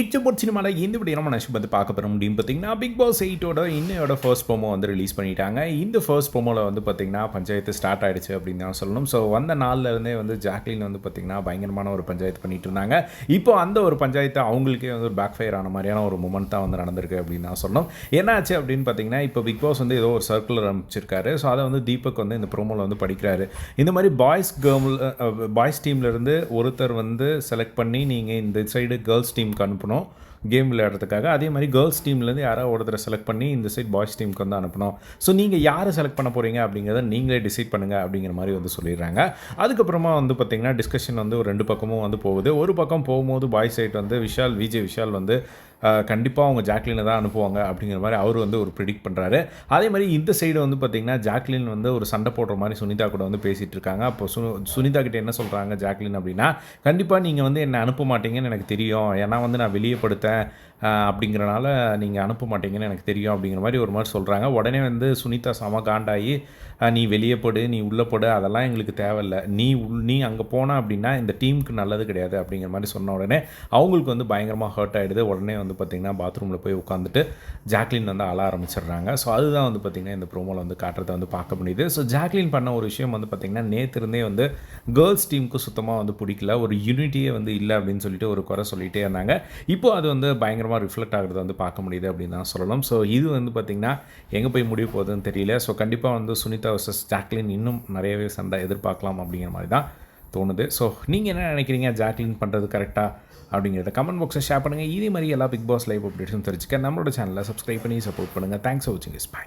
இச்சபோட் சினிமாவில் இந்த விட நம்ம நஷ்டம் வந்து பார்க்க போகிற முடியும். பார்த்தீங்கன்னா பிக் பாஸ் எயிட்டோட இன்னையோட ஃபர்ஸ்ட் ப்ரோமோ வந்து ரிலீஸ் பண்ணிட்டாங்க. இந்த ஃபர்ஸ்ட் ப்ரோமோவில் வந்து பார்த்தீங்கன்னா பஞ்சாயத்து ஸ்டார்ட் ஆகிடுச்சு அப்படின்னு தான் சொல்லணும். ஸோ வந்த நாள்ல இருந்தே வந்து ஜாக்லின் வந்து பார்த்தீங்கன்னா பயங்கரமான ஒரு பஞ்சாயத்து பண்ணிட்டு இருந்தாங்க. இப்போ அந்த ஒரு பஞ்சாயத்து அவங்களுக்கே வந்து ஒரு பேக் ஃபயர் ஆன மாதிரியான ஒரு மூமெண்ட் தான் வந்து நடந்திருக்கு அப்படின்னு தான் சொல்லணும். என்னாச்சு அப்படின்னு பார்த்தீங்கன்னா இப்போ பிக் பாஸ் வந்து ஏதோ ஒரு சர்க்குலர் அமைச்சிருக்காரு. ஸோ அதை வந்து தீபக் வந்து இந்த ப்ரோமோவில் வந்து படிக்கிறாரு. இந்த மாதிரி பாய்ஸ் கேர்ள் பாய்ஸ் டீம்லேருந்து ஒருத்தர் வந்து செலக்ட் பண்ணி நீங்கள் இந்த சைடு கேர்ள்ஸ் டீமுக்கு அனுப்பணும் கேம் விளையாடுறதுக்காக. அதே மாதிரி கேர்ள்ஸ் டீம்லேருந்து யாராவது ஒருத்தரை செலக்ட் பண்ணி இந்த சைட் பாய்ஸ் டீமுக்கு வந்து அனுப்பணும். ஸோ நீங்கள் யாரை செலக்ட் பண்ண போகிறீங்க அப்படிங்கிறத நீங்களே டிசைட் பண்ணுங்கள் அப்படிங்கிற மாதிரி வந்து சொல்லிடுறாங்க. அதுக்கப்புறமா வந்து பார்த்திங்கன்னா டிஸ்கஷன் வந்து ஒரு ரெண்டு பக்கமும் வந்து போகுது. ஒரு பக்கம் போகும்போது பாய்ஸ் சைட் வந்து விஷால் விஜய் விஷால் வந்து கண்டிப்பாக அவங்க ஜாக்லினை தான் அனுப்புவாங்க அப்படிங்கிற மாதிரி அவர் வந்து ஒரு ப்ரிடிக்ட் பண்ணுறாரு அதே மாதிரி இந்த சைடு வந்து பார்த்திங்கன்னா ஜாக்லின் வந்து ஒரு சண்டை போடுற மாதிரி சுனிதா கூட வந்து பேசிகிட்டு இருக்காங்க. அப்போ சு சுனிதா கிட்ட என்ன சொல்கிறாங்க ஜாக்லின் அப்படின்னா கண்டிப்பாக நீங்கள் வந்து என்னை அனுப்ப மாட்டீங்கன்னு எனக்கு தெரியும். ஏன்னா வந்து நான் வெளியே படுத்தேன் அப்படிங்கிறனால நீங்கள் அனுப்ப மாட்டீங்கன்னு எனக்கு தெரியும். அப்படிங்கிற மாதிரி ஒரு மாதிரி சொல்கிறாங்க உடனே வந்து சுனிதா செம காண்டாகி நீ வெளியே படு நீ உள்ளே படு அதெல்லாம் எங்களுக்கு தேவையில்ல. நீ உள் நீ அங்கே போனால் அப்படின்னா இந்த டீமுக்கு நல்லது கிடையாது. அப்படிங்கிற மாதிரி சொன்ன உடனே அவங்களுக்கு வந்து பயங்கரமாக ஹர்ட் ஆகிடுது உடனே வந்து பார்த்திங்கன்னா பாத்ரூமில் போய் உட்காந்துட்டு ஜாக்லின் வந்து அழ ஆரம்பிச்சிடுறாங்க. ஸோ அதுதான் வந்து பார்த்திங்கன்னா இந்த ப்ரோமோவில் வந்து காட்டுறதை வந்து பார்க்க முடியுது. ஸோ ஜாக்லின் பண்ண ஒரு விஷயம் வந்து பார்த்திங்கன்னா நேற்று இருந்தே வந்து கேர்ள்ஸ் டீமுக்கு சுத்தமாக வந்து பிடிக்கல. ஒரு யூனிட்டியே வந்து இல்லை அப்படின்னு சொல்லிட்டு ஒரு குறை சொல்லிகிட்டே இருந்தாங்க. இப்போ அது வந்து பயங்கரமாக ரிஃப்ளெக்ட் ஆகிறத வந்து பார்க்க முடியுது அப்படின்னு தான் சொல்லலாம் ஸோ இது வந்து பார்த்திங்கன்னா எங்கே போய் முடிய போகுதுன்னு தெரியல. ஸோ கண்டிப்பாக வந்து சுனிதா வர்சஸ் ஜாக்லின் இன்னும் நிறையவே சண்டை எதிர்பார்க்கலாம் அப்படிங்கிற மாதிரி தான் தோணுது. ஸோ நீங்கள் என்ன நினைக்கிறீங்க? ஜாக்லின் பண்ணுறது கரெக்டாக அப்படிங்கிறத கமெண்ட் பாக்ஸை ஷேர் பண்ணுங்கள் இதே மாதிரி எல்லா பிக் பாஸ் லைவ் அப்டேட்ஸும் தெரிஞ்சுக்க நம்மளோட சேனலை சப்ஸ்கிரைப் பண்ணி சப்போர்ட் பண்ணுங்கள் தேங்க்ஸ் ஃபார் வாட்சிங் இஸ் பை